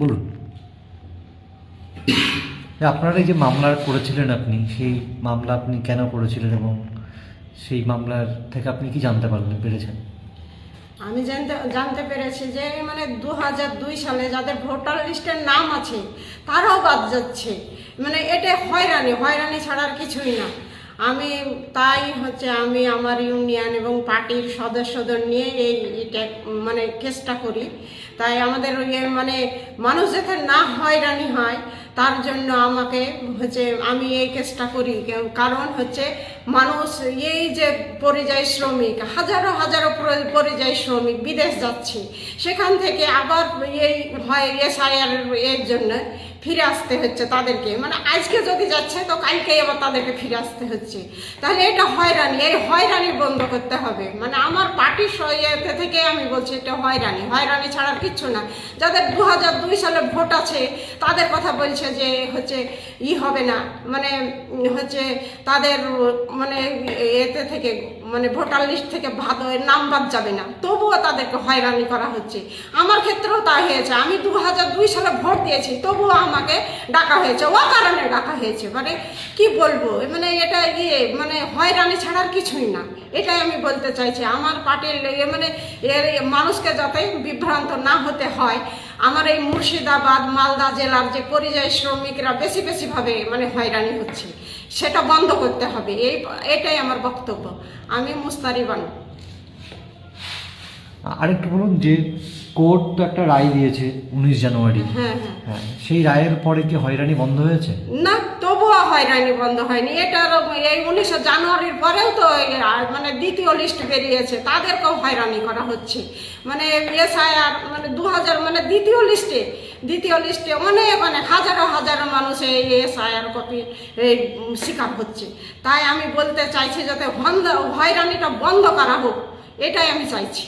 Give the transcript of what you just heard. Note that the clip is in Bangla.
বলুন। আপনারা এই যে মামলা করেছিলেন আপনি সেই মামলা আপনি কেন করেছিলেন এবং সেই মামলার থেকে আপনি কি জানতে পারলেন পেরেছেন? আমি জানতে জানতে পেরেছি যে মানে দু দুই সালে যাদের ভোটার লিস্টের নাম আছে তারাও বাদ যাচ্ছে। মানে এটা হয়রানি হয়রানি ছাড়া আর কিছুই না। আমি, তাই হচ্ছে আমি আমার ইউনিয়ন এবং পার্টির সদস্যদের নিয়ে এই এটা মানে কেসটা করি। তাই আমাদের ওই মানে মানুষ যাতে না হয়রানি হয়, তার জন্য আমাকে হচ্ছে আমি এই কেসটা করি। কারণ হচ্ছে মানুষ এই যে পরিযায়ী শ্রমিক, হাজারো হাজারো পরিযায়ী শ্রমিক বিদেশ যাচ্ছে। সেখান থেকে আবার এই হয় এসআইআর এর জন্য ফিরে আসতে হচ্ছে তাদেরকে। মানে আজকে যদি যাচ্ছে, তো কালকেই আবার তাদেরকে ফিরে আসতে হচ্ছে। তাহলে এটা হয়রানি, এই হয়রানি বন্ধ করতে হবে। মানে আমার পার্টির ইয়েতে থেকে আমি বলছি, এটা হয়রানি। হয়রানি ছাড়ার কিচ্ছু না। যাদের দু হাজার দুই সালে ভোট আছে, তাদের কথা বলছে যে হচ্ছে ই হবে না। মানে হচ্ছে তাদের মানে এতে থেকে মানে ভোটার লিস্ট থেকে ভাদ নাম বাদ যাবে না। তবুও তাদেরকে হয়রানি করা হচ্ছে। আমার ক্ষেত্রেও তা হয়েছে। আমি দু হাজার দুই সালে ভোট দিয়েছি, তবুও আমাকে ডাকা হয়েছে। ও কারণে ডাকা হয়েছে। মানে কি বলব? মানে এটা ইয়ে মানে হয়রানি ছাড়ার কিছুই না। এটাই আমি বলতে চাইছি। আমার পার্টির মানে এর মানুষকে যাতে বিভ্রান্ত না হতে হয়, আমার এই মুর্শিদাবাদ, মালদা জেলার যে পরিযায়ী শ্রমিকরা বেশি বেশিভাবে মানে হয়রানি হচ্ছে। সেটা বন্ধ করতে হবে। এই এটাই আমার বক্তব্য। আমি মুস্তারি বানু আরেকটু বলুন যে কোর্ট তো একটা রায় দিয়েছে উনিশ জানুয়ারি। হ্যাঁ হ্যাঁ। হ্যাঁ সেই রায়ের পরে কি হয়রানি বন্ধ হয়েছে? না তবুও হয়রানি বন্ধ হয়নি। এটার এই উনিশে জানুয়ারির পরেও তো মানে দ্বিতীয় লিস্ট বেরিয়েছে। তাদেরকেও হয়রানি করা হচ্ছে। মানে এসআইআর মানে দু হাজার মানে দ্বিতীয় লিস্টে দ্বিতীয় লিস্টে অনেক অনেক হাজারো হাজারো মানুষ এই এসআইআর কপি, এই শিকার হচ্ছে। তাই আমি বলতে চাইছি যাতে বন্ধ, হয়রানিটা বন্ধ করা হোক, এটাই আমি চাইছি।